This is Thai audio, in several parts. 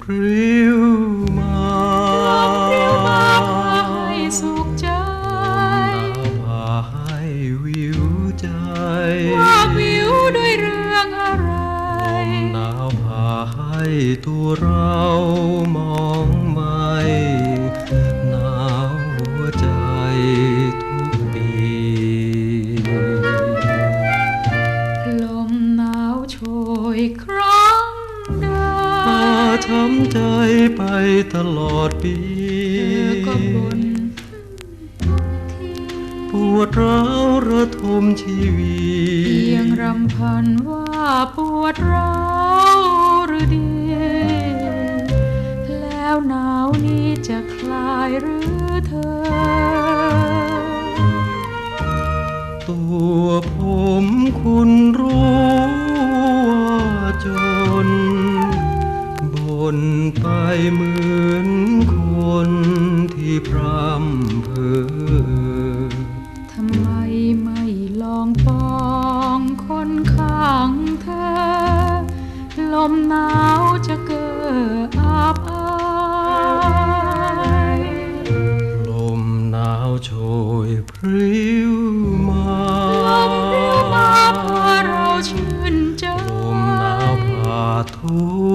พริ้วมาพริ้วมาให้สุขใจพาให้วิวใจว่าวิวด้วยเรื่องอะไรลมหนาวพาให้ตัวเรามอง ช้ำใจไปตลอดปีเธอก็บนทีปวดร้าวระทมชีวีเพียงรำพันว่าปวดร้าวหรือดี แล้วหนาวนี้จะคลายหรือเธอ ตัวผมคุณรู้ว่าจน เหมือนคนที่พร่ำเพ้อทำไมไม่ลองปองคนข้างเธอ ลมหนาวจะเกิดอาบอายลมหนาวโชยพริ้วมาลมเรียวมาพาเราชื่นใจลมหนาวพาทุก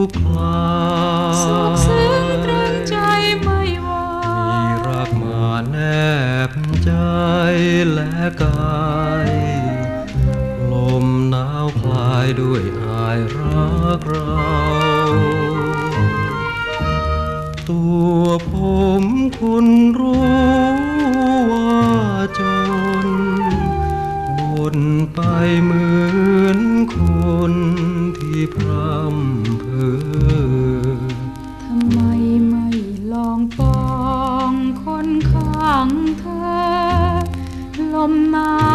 ายด้วยอายรักเรา ตัวผมคุณรู้ว่าจนบ่นไปเหมือนคนที่พร่ำเพ้อทำไมไม่ลองปองคนข้างเธอ ลมหนาว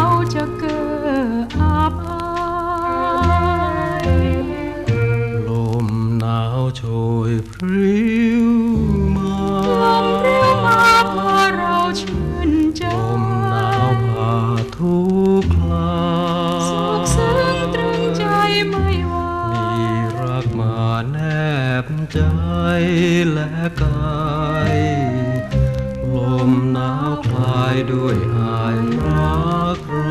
โชยพริ้วมาลมพริ้วมาพาเราชื่นใจลมหนาวพาทุกคลาสุขซึ้งตรึงใจไม่ว่ามีรักมาแนบใจและกายลมหนาวคลายด้วยหายรักรา